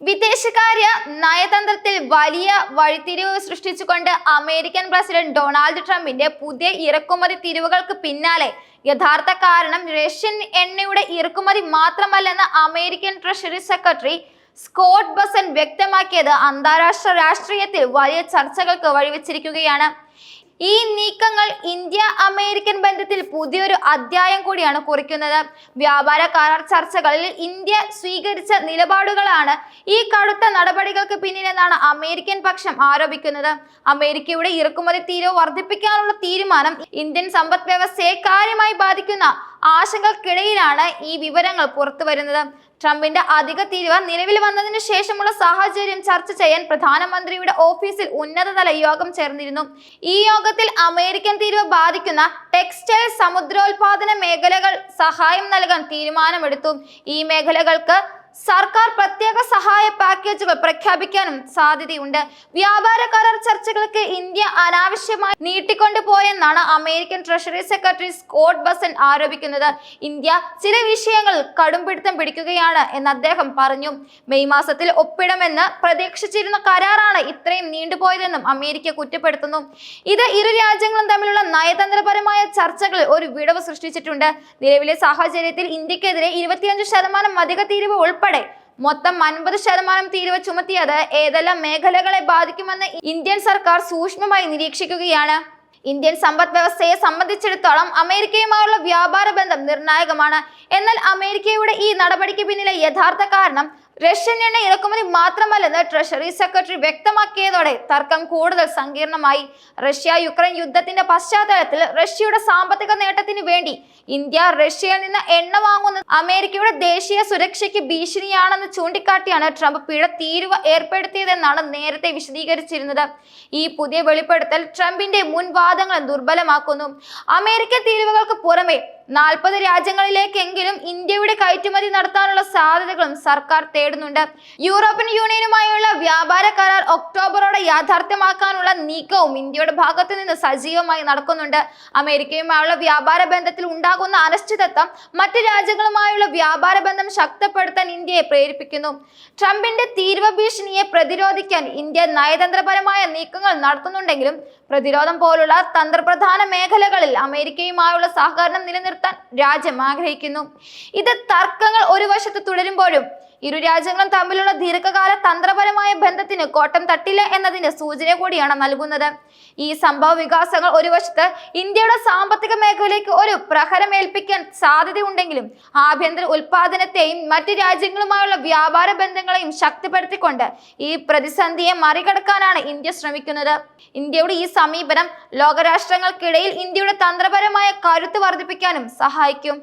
വിദേശകാര്യ നയതന്ത്രത്തിൽ വലിയ വഴിത്തിരിവ് സൃഷ്ടിച്ചുകൊണ്ട് അമേരിക്കൻ പ്രസിഡന്റ് ഡൊണാൾഡ് ട്രംപിന്റെ പുതിയ ഇറക്കുമതി തിരിവുകൾക്ക് പിന്നാലെ യഥാർത്ഥ കാരണം റഷ്യൻ എണ്ണയുടെ ഇറക്കുമതി മാത്രമല്ലെന്ന് American treasury secretary Scott Bessent വ്യക്തമാക്കിയത് അന്താരാഷ്ട്ര രാഷ്ട്രീയത്തിൽ വലിയ ചർച്ചകൾക്ക് വഴിവെച്ചിരിക്കുകയാണ്. ഈ നീക്കങ്ങൾ ഇന്ത്യ അമേരിക്കൻ ബന്ധത്തിൽ പുതിയൊരു അധ്യായം കൂടിയാണ് കുറിക്കുന്നത്. വ്യാപാര കരാർ ചർച്ചകളിൽ ഇന്ത്യ സ്വീകരിച്ച നിലപാടുകളാണ് ഈ കടുത്ത നടപടികൾക്ക് പിന്നിലെന്നാണ് അമേരിക്കൻ പക്ഷം ആരോപിക്കുന്നത്. അമേരിക്കയുടെ ഇറക്കുമതി തീരോ വർദ്ധിപ്പിക്കാനുള്ള തീരുമാനം ഇന്ത്യൻ സമ്പദ് വ്യവസ്ഥയെ കാര്യമായി ബാധിക്കുന്ന ആശങ്കക്കിടയിലാണ് ഈ വിവരങ്ങൾ പുറത്തു വരുന്നത്. ട്രംപിന്റെ അധിക തീരുവ നിലവിൽ വന്നതിനു ശേഷമുള്ള സാഹചര്യം ചർച്ച ചെയ്യാൻ പ്രധാനമന്ത്രിയുടെ ഓഫീസിൽ ഉന്നതതല യോഗം ചേർന്നിരുന്നു. ഈ യോഗത്തിൽ അമേരിക്കൻ തീരുവ ബാധിക്കുന്ന ടെക്സ്റ്റൈൽ സമുദ്രോത്പാദന മേഖലകൾ സഹായം നൽകാൻ തീരുമാനമെടുത്തു. ഈ മേഖലകൾക്ക് സർക്കാർ പ്രത്യേക സഹായ പാക്കേജുകൾ പ്രഖ്യാപിക്കാനും സാധ്യതയുണ്ട്. വ്യാപാര കരാർ ചർച്ചകൾക്ക് ഇന്ത്യ അനാവശ്യമായി നീട്ടിക്കൊണ്ടുപോയെന്നാണ് American treasury secretary Scott Bessent ആരോപിക്കുന്നത്. ഇന്ത്യ ചില വിഷയങ്ങൾ കടുംപിടുത്തം പിടിക്കുകയാണ് എന്ന് അദ്ദേഹം പറഞ്ഞു. മെയ് മാസത്തിൽ ഒപ്പിടുമെന്ന് പ്രതീക്ഷിച്ചിരുന്ന കരാറാണ് ഇത്രയും നീണ്ടുപോയതെന്നും അമേരിക്ക കുറ്റപ്പെടുത്തുന്നു. ഇത് ഇരു രാജ്യങ്ങളും തമ്മിലുള്ള നയതന്ത്രപരമായ ചർച്ചകൾ ഒരു വിടവ് സൃഷ്ടിച്ചിട്ടുണ്ട്. നിലവിലെ സാഹചര്യത്തിൽ ഇന്ത്യക്കെതിരെ ഇരുപത്തിയഞ്ച് ശതമാനം അധിക തീരുവ ഉൾപ്പെടെ മൊത്തം അൻപത് ശതമാനം തീരുവ ചുമത്തിയത് ഏതെല്ലാം മേഖലകളെ ബാധിക്കുമെന്ന് ഇന്ത്യൻ സർക്കാർ സൂക്ഷ്മമായി നിരീക്ഷിക്കുകയാണ്. ഇന്ത്യൻ സമ്പദ് വ്യവസ്ഥയെ സംബന്ധിച്ചിടത്തോളം അമേരിക്കയുമായുള്ള വ്യാപാര ബന്ധം നിർണായകമാണ്. എന്നാൽ അമേരിക്കയുടെ ഈ നടപടിക്ക് പിന്നിലെ യഥാർത്ഥ കാരണം റഷ്യൻ എണ്ണ ഇറക്കുമതി മാത്രമല്ലെന്ന് ട്രഷറി സെക്രട്ടറി വ്യക്തമാക്കിയതോടെ തർക്കം കൂടുതൽ സങ്കീർണമായി. റഷ്യ യുക്രൈൻ യുദ്ധത്തിന്റെ പശ്ചാത്തലത്തിൽ റഷ്യയുടെ സാമ്പത്തിക നേട്ടത്തിന് വേണ്ടി ഇന്ത്യ റഷ്യയിൽ നിന്ന് എണ്ണ വാങ്ങുന്നത് അമേരിക്കയുടെ ദേശീയ സുരക്ഷയ്ക്ക് ഭീഷണിയാണെന്ന് ചൂണ്ടിക്കാട്ടിയാണ് ട്രംപ് പിഴ തീരുവ ഏർപ്പെടുത്തിയതെന്നാണ് നേരത്തെ വിശദീകരിച്ചിരുന്നത്. ഈ പുതിയ വെളിപ്പെടുത്തൽ ട്രംപിന്റെ മുൻവാദങ്ങളെ ദുർബലമാക്കുന്നു. അമേരിക്കൻ തീരുവകൾക്ക് പുറമെ നാൽപ്പത് രാജ്യങ്ങളിലേക്കെങ്കിലും ഇന്ത്യയുടെ കയറ്റുമതി നടത്താനുള്ള സാധ്യതകളും സർക്കാർ തേടുന്നുണ്ട്. യൂറോപ്യൻ യൂണിയനുമായുള്ള വ്യാപാര കരാർ ഒക്ടോബറോടെ യാഥാർത്ഥ്യമാക്കാനുള്ള നീക്കവും ഇന്ത്യയുടെ ഭാഗത്തു നിന്ന് സജീവമായി നടക്കുന്നുണ്ട്. അമേരിക്കയുമായുള്ള വ്യാപാര ബന്ധത്തിൽ ഉണ്ടാകുന്ന അനിശ്ചിതത്വം മറ്റ് രാജ്യങ്ങളുമായുള്ള വ്യാപാര ബന്ധം ശക്തപ്പെടുത്താൻ ഇന്ത്യയെ പ്രേരിപ്പിക്കുന്നു. ട്രംപിന്റെ തീരുവ ഭീഷണിയെ പ്രതിരോധിക്കാൻ ഇന്ത്യ നയതന്ത്രപരമായ നീക്കങ്ങൾ നടത്തുന്നുണ്ടെങ്കിലും പ്രതിരോധം പോലുള്ള തന്ത്രപ്രധാന മേഖലകളിൽ അമേരിക്കയുമായുള്ള സഹകരണം നിലനിർത്താൻ രാജ്യം ആഗ്രഹിക്കുന്നു. ഇത് തർക്കങ്ങൾ ഒരു വശത്ത് തുടരുമ്പോഴും ഇരു രാജ്യങ്ങളും തമ്മിലുള്ള ദീർഘകാല തന്ത്രപരമായ ബന്ധത്തിന് കോട്ടം തട്ടില്ല എന്നതിന് സൂചന കൂടിയാണ് നൽകുന്നത്. ഈ സംഭവ വികാസങ്ങൾ ഒരു വശത്ത് ഇന്ത്യയുടെ സാമ്പത്തിക മേഖലയ്ക്ക് ഒരു പ്രഹരമേൽപ്പിക്കാൻ സാധ്യതയുണ്ടെങ്കിലും ആഭ്യന്തര ഉൽപാദനത്തെയും മറ്റ് രാജ്യങ്ങളുമായുള്ള വ്യാപാര ബന്ധങ്ങളെയും ശക്തിപ്പെടുത്തിക്കൊണ്ട് ഈ പ്രതിസന്ധിയെ മറികടക്കാനാണ് ഇന്ത്യ ശ്രമിക്കുന്നത്. ഇന്ത്യയുടെ ഈ സമീപനം ലോകരാഷ്ട്രങ്ങൾക്കിടയിൽ ഇന്ത്യയുടെ തന്ത്രപരമായ കരുത്ത് വർദ്ധിപ്പിക്കാനും സഹായിക്കും.